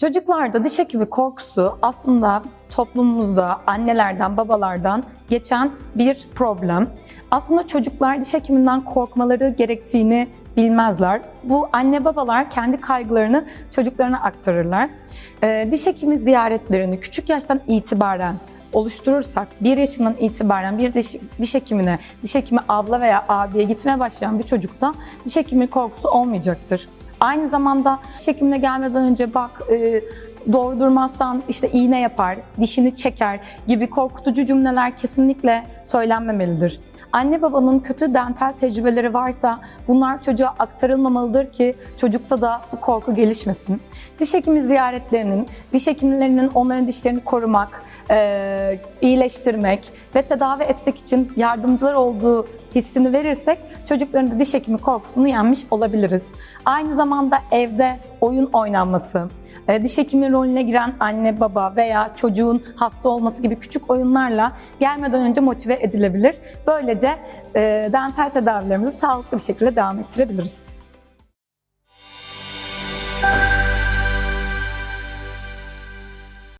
Çocuklarda diş hekimi korkusu aslında toplumumuzda annelerden, babalardan geçen bir problem. Aslında çocuklar diş hekiminden korkmaları gerektiğini bilmezler. Bu anne babalar kendi kaygılarını çocuklarına aktarırlar. Ee, diş hekimi ziyaretlerini küçük yaştan itibaren oluşturursak, bir yaşından itibaren bir diş, diş hekimine, diş hekimi abla veya abiye gitmeye başlayan bir çocukta diş hekimi korkusu olmayacaktır. Aynı zamanda hekimine gelmeden önce bak e, doğru durmazsan işte iğne yapar, dişini çeker gibi korkutucu cümleler kesinlikle söylenmemelidir. Anne babanın kötü dental tecrübeleri varsa bunlar çocuğa aktarılmamalıdır ki çocukta da bu korku gelişmesin. Diş hekimi ziyaretlerinin, diş hekimlerinin onların dişlerini korumak, e, iyileştirmek ve tedavi etmek için yardımcılar olduğu hissini verirsek çocukların da diş hekimi korkusunu yenmiş olabiliriz. Aynı zamanda evde oyun oynanması, e, diş hekimi rolüne giren anne baba veya çocuğun hasta olması gibi küçük oyunlarla gelmeden önce motive edilebilir. Böylece e, dental tedavilerimizi sağlıklı bir şekilde devam ettirebiliriz.